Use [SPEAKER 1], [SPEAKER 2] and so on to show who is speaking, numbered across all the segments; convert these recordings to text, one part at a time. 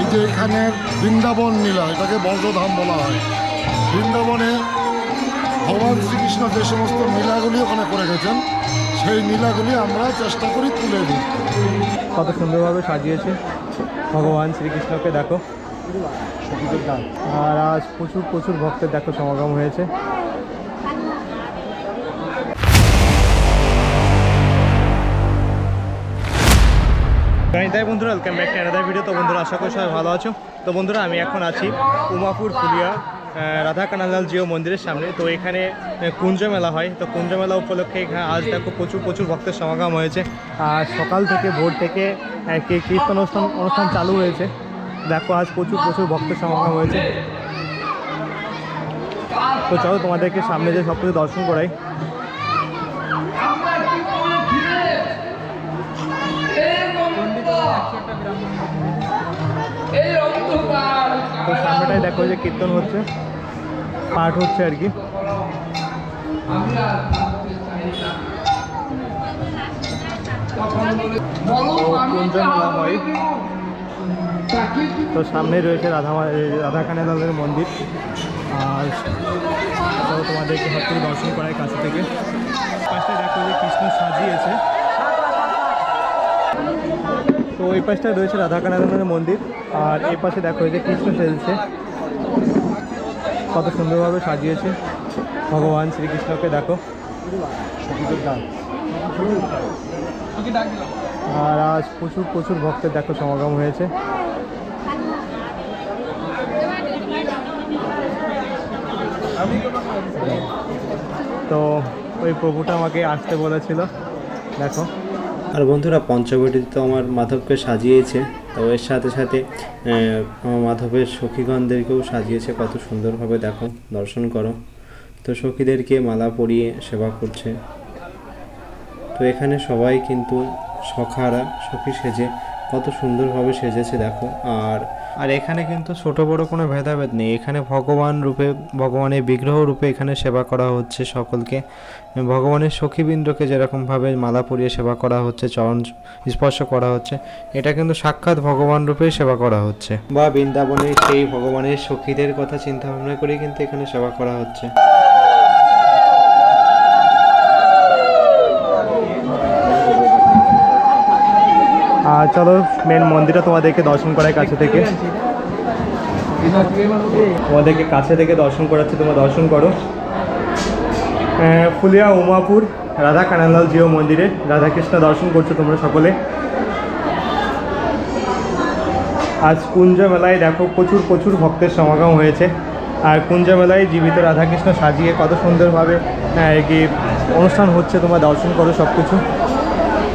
[SPEAKER 1] এই যে এখানের বৃন্দাবন নীলা, এটাকে বজ্রধাম বলা হয়। বৃন্দাবনে ভগবান শ্রীকৃষ্ণ যে সমস্ত নীলাগুলি ওখানে করে গেছেন, সেই নীলাগুলি আমরা চেষ্টা করি তুলে দিই
[SPEAKER 2] কত সুন্দরভাবে সাজিয়েছে। ভগবান শ্রীকৃষ্ণকে দেখো। আর আজ প্রচুর প্রচুর ভক্তের দেখো সমাগম হয়েছে। তাই বন্ধুরা welcome back to another video তো বন্ধুরা, আশা করি সবাই ভালো আছো। তো বন্ধুরা, আমি এখন আছি উমাপুর ফুলিয়া রাধা কানালাল জিও মন্দিরের সামনে। তো এখানে কুঞ্জ মেলা হয়। তো কুঞ্জ মেলা উপলক্ষে আজ দেখো প্রচুর প্রচুর ভক্তের সমাগম হয়েছে। আর সকাল থেকে ভোর থেকে কীর্তন অনুষ্ঠান অনুষ্ঠান চালু হয়েছে। দেখো, আজ প্রচুর প্রচুর ভক্তের সমাগম হয়েছে। তো চলো তোমাদেরকে সামনে যে সব কিছু দর্শন করাই। দেখো যে কীর্তন হচ্ছে, পাঠ হচ্ছে আর কি। তো সামনেই রয়েছে রাধা রাধাকানালের মন্দির। আর তোমাদেরকে থেকে দর্শন করাই কাছে থেকে। পাশটা দেখো যে কৃষ্ণ সাজিয়েছে। তো ওই পাশটায় রয়েছে রাধাকানালের মন্দির। আর এই পাশে দেখো যে কৃষ্ণ সেজেছে। কত সুন্দরভাবে সাজিয়েছে। ভগবান শ্রীকৃষ্ণকে দেখো। আর আজ প্রচুর প্রচুর ভক্তের দেখো সমাগম হয়েছে। তো ওই প্রভুটা আমাকে আসতে বলেছিল। দেখো।
[SPEAKER 3] আর বন্ধুরা, পঞ্চবটি তো আমার মাধবকে সাজিয়েছে। তো এর সাথে সাথে মাধবের সখীগণদেরকেও সাজিয়েছে, কত সুন্দরভাবে দেখো, দর্শন করো। তো সখীদেরকে মালা পরিয়ে সেবা করছে। তো এখানে সবাই কিন্তু সখারা, সখী সেজে কত সুন্দরভাবে সেজেছে, দেখো। আর আর এখানে কিন্তু ছোট বড় কোনো ভেদাভেদ নেই। এখানে ভগবান রূপে, ভগবানের বিগ্রহ রূপে এখানে সেবা করা হচ্ছে সকলকে। ভগবানের সখীবৃন্দকে যেরকমভাবে মালা পরিয়ে সেবা করা হচ্ছে, চরণ স্পর্শ করা হচ্ছে, এটা কিন্তু সাক্ষাৎ ভগবান রূপে সেবা করা হচ্ছে। বা বৃন্দাবনে সেই ভগবানের সখীদের কথা চিন্তা ভাবনা করে কিন্তু এখানে সেবা করা হচ্ছে।
[SPEAKER 2] চলো মেন মন্দিরটা তোমাদেরকে দর্শন করায় কাছে থেকে। তোমাদেরকে কাছে থেকে দর্শন করাচ্ছি, তোমরা দর্শন করো। ফুলিয়া উমাপুর, রাধা কানালাল জিও মন্দিরে রাধাকৃষ্ণ দর্শন করছ তোমরা সকলে। আজ কুঞ্জ মেলায় দেখো প্রচুর প্রচুর ভক্তের সমাগম হয়েছে। আর কুঞ্জ মেলায় জীবিত রাধাকৃষ্ণ সাজিয়ে কত সুন্দরভাবে কি অনুষ্ঠান হচ্ছে, তোমরা দর্শন করো সব কিছু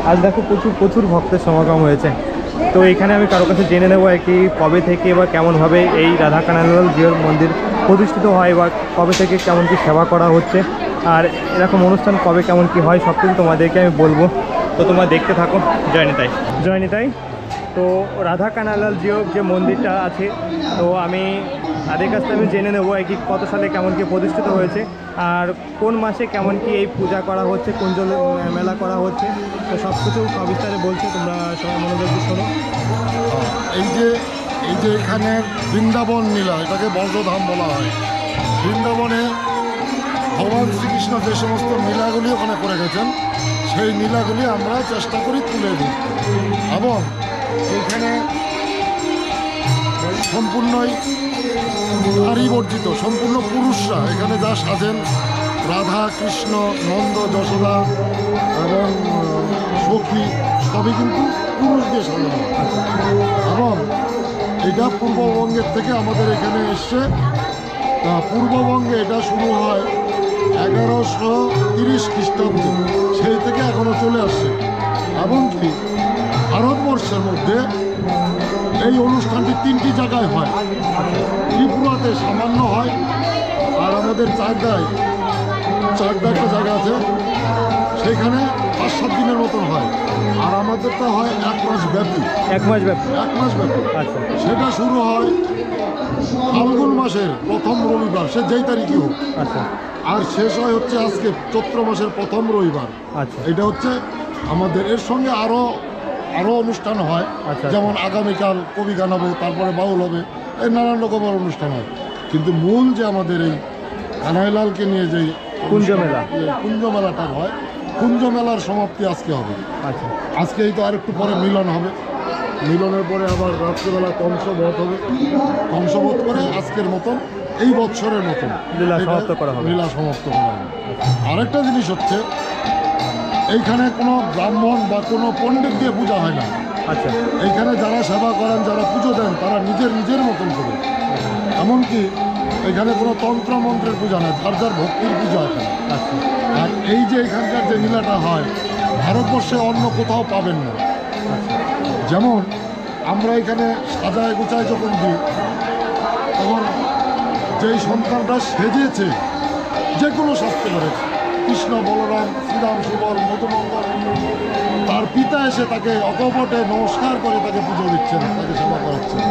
[SPEAKER 2] আজ দেখো প্রচুর প্রচুর ভক্তের সমাগম হয়েছে। তো এখানে আমি কারও কাছে জেনে নেব আর কি কবে থেকে বা কেমনভাবে এই রাধা কানালাল জিওর মন্দির প্রতিষ্ঠিত হয় বা কবে থেকে কেমন কি সেবা করা হচ্ছে। আর এরকম অনুষ্ঠান কবে কেমন কি হয় সব কিছু তোমাদেরকে আমি বলব। তো তোমরা দেখতে থাকো জয়নিতাই জয়নিতাই তো রাধা কানালাল জিও যে মন্দিরটা আছে, তো আমি তাদের কাছ থেকে আমি জেনে নেব কি কত সালে কেমন কি প্রতিষ্ঠিত হয়েছে, আর কোন মাসে কেমন কি এই পূজা করা হচ্ছে, কোন জল মেলা করা হচ্ছে, তো সব কিছু সবিস্তারে বলছে, তোমরা সবাই মনোযোগ শোনো।
[SPEAKER 1] এই যে এই যে এখানে বৃন্দাবন নীলা, এটাকে বজ্রধাম বলা হয়। বৃন্দাবনে ভগবান শ্রীকৃষ্ণ যে সমস্ত নীলাগুলি ওখানে করে গেছেন সেই নীলাগুলি আমরা চেষ্টা করি তুলে দিই এবং এখানে সম্পূর্ণই নারী বর্জিত সম্পূর্ণ পুরুষরা। এখানে যা সাজেন, রাধা, কৃষ্ণ, নন্দ, যশোদা এবং সখী, সবই কিন্তু পুরুষ দিয়ে সাজানো। এবং এটা পূর্ববঙ্গের থেকে আমাদের এখানে এসছে। পূর্ববঙ্গে এটা শুরু হয় এগারোশো তিরিশ খ্রিস্টাব্দে। সেই থেকে এখনও চলে আসছে। এমনকি ভারতবর্ষের মধ্যে এই অনুষ্ঠানটি তিনটি জায়গায় হয়। ত্রিপুরাতে সামান্য হয় আর আমাদের চাকদায় চাকদা একটা জায়গা আছে সেখানে পাঁচ সাত দিনের মতন হয়। আর আমাদেরটা হয় এক মাস ব্যাপী।
[SPEAKER 2] এক মাস ব্যাপী?
[SPEAKER 1] এক মাস ব্যাপী।
[SPEAKER 2] আচ্ছা।
[SPEAKER 1] সেটা শুরু হয় ফাল্গুন মাসের প্রথম রবিবার সে যেই তারিখই হোক।
[SPEAKER 2] আচ্ছা।
[SPEAKER 1] আর শেষ হয় হচ্ছে আজকে চৈত্র মাসের প্রথম রবিবার।
[SPEAKER 2] আচ্ছা।
[SPEAKER 1] এটা হচ্ছে আমাদের এর সঙ্গে আরও আরও অনুষ্ঠান হয়
[SPEAKER 2] আচ্ছা।
[SPEAKER 1] যেমন আগামীকাল কবি গান হবে তারপরে বাউল হবে এই নানান রকমের অনুষ্ঠান হয়। কিন্তু মূল যে আমাদের এই কানাইলালকে নিয়ে যে
[SPEAKER 2] কুঞ্জ মেলা।
[SPEAKER 1] কুঞ্জ মেলাটা হয় কুঞ্জ মেলার সমাপ্তি আজকে হবে।
[SPEAKER 2] আচ্ছা।
[SPEAKER 1] আজকে এই তো আরেকটু পরে মিলন হবে। মিলনের পরে আবার রাত্রিবেলা কংসবধ হবে। কংসবধ করে আজকের মতন এই বছরের মতন।
[SPEAKER 2] লীলা সমাপ্ত করা হবে।
[SPEAKER 1] লীলা সমাপ্ত করা হবে। আরেকটা জিনিস হচ্ছে এইখানে কোনো ব্রাহ্মণ বা কোনো পণ্ডিত দিয়ে পূজা হয় না।
[SPEAKER 2] আচ্ছা।
[SPEAKER 1] এইখানে যারা সেবা করেন যারা পুজো দেন তারা নিজের নিজের মতন করে। এমনকি এখানে কোনো তন্ত্র মন্ত্রের পূজা না যার যার ভক্তির পূজা এখানে
[SPEAKER 2] আচ্ছা।
[SPEAKER 1] আর এই যে এখানকার যে লীলাটা হয় ভারতবর্ষে অন্য কোথাও পাবেন না। যেমন আমরা এখানে সাজায় গোছায় যখন দিই তখন যেই সন্তানটা সেজেছে যে কোনো শাস্তি করেছে। কৃষ্ণ বলরাম শ্রীরাম সুবল মধুমঙ্গল। তার পিতা এসে তাকে অকপটে নমস্কার করে তাকে পুজো দিচ্ছেন তাকে সেবা করাচ্ছেন।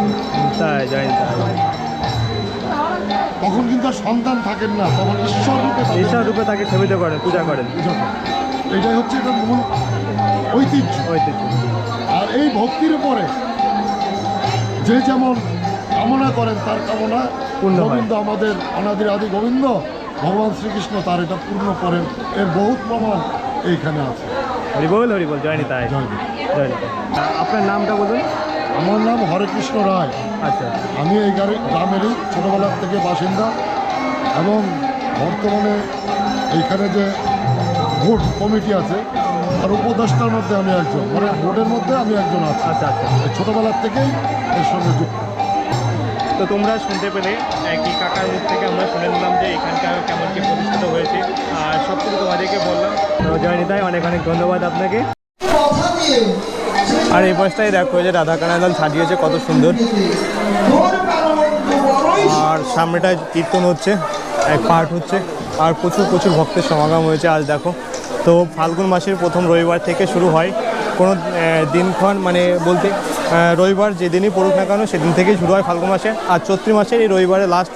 [SPEAKER 1] তখন কিন্তু সন্তান থাকেন না তখন ঈশ্বর রূপে
[SPEAKER 2] ঈশ্বর রূপে তাকে সেবিত করেন পূজা করেন।
[SPEAKER 1] এটাই হচ্ছে এটা মূল ঐতিহ্য।
[SPEAKER 2] ঐতিহ্য।
[SPEAKER 1] আর এই ভক্তির উপরে যে যেমন কামনা করেন তার কামনা গোবিন্দ আমাদের অনাদির আদি গোবিন্দ ভগবান শ্রীকৃষ্ণ তার এটা পূর্ণ করেন। এর বহুত প্রমাণ এইখানে আছে।
[SPEAKER 2] হরিবল হরিবল জয়নি তাই
[SPEAKER 1] জয় গুরু।
[SPEAKER 2] আপনার নামটা বলুন।
[SPEAKER 1] আমার নাম হরেকৃষ্ণ রায়।
[SPEAKER 2] আচ্ছা।
[SPEAKER 1] আমি এই গাড়ি গ্রামেরই ছোটোবেলার থেকে বাসিন্দা এবং বর্তমানে এইখানে যে ভোট কমিটি আছে আর উপদেষ্টার মধ্যে আমি একজন। মানে ভোটের মধ্যে আমি একজন আছি।
[SPEAKER 2] আচ্ছা আচ্ছা।
[SPEAKER 1] ছোটোবেলার থেকেই এর সঙ্গে যুক্ত।
[SPEAKER 2] তো তোমরা শুনতে পেলে একই কাকার মুখ থেকে আমরা শুনে নিলাম যে এখানকার কেমন কি প্রতিষ্ঠিত হয়েছে। আর সব কিছু তোমাদেরকে বললাম। জয়নিতাই অনেক অনেক ধন্যবাদ আপনাকে। আর এই পাশটাই দেখো যে রাধা কানাদাল সাজিয়েছে, কত সুন্দর। আর সামনেটায় কীর্তন হচ্ছে, এক পাঠ হচ্ছে, আর প্রচুর প্রচুর ভক্তের সমাগম হয়েছে আজ দেখো। তো ফাল্গুন মাসের প্রথম রবিবার থেকে শুরু হয়। কোনো দিনক্ষণ মানে বলতে রবিবার যেদিনই পড়ুক না কেন সেদিন থেকেই শুরু হয় ফাল্গুন মাসে। আর চৈত্রি মাসের এই রবিবারে লাস্ট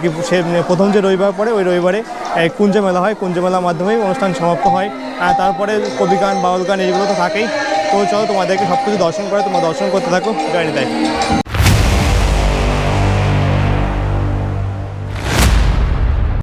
[SPEAKER 2] কি সে প্রথম যে রবিবার পড়ে, ওই রবিবারে কুঞ্জ মেলা হয়। কুঞ্জ মেলার মাধ্যমেই অনুষ্ঠান সমাপ্ত হয়। তারপরে কবি গান বাউল গান, এইগুলো তো থাকেই। তো চলো তোমাদেরকে সব কিছু দর্শন করে, তোমরা দর্শন করতে থাকো। গাড়ি নিতাই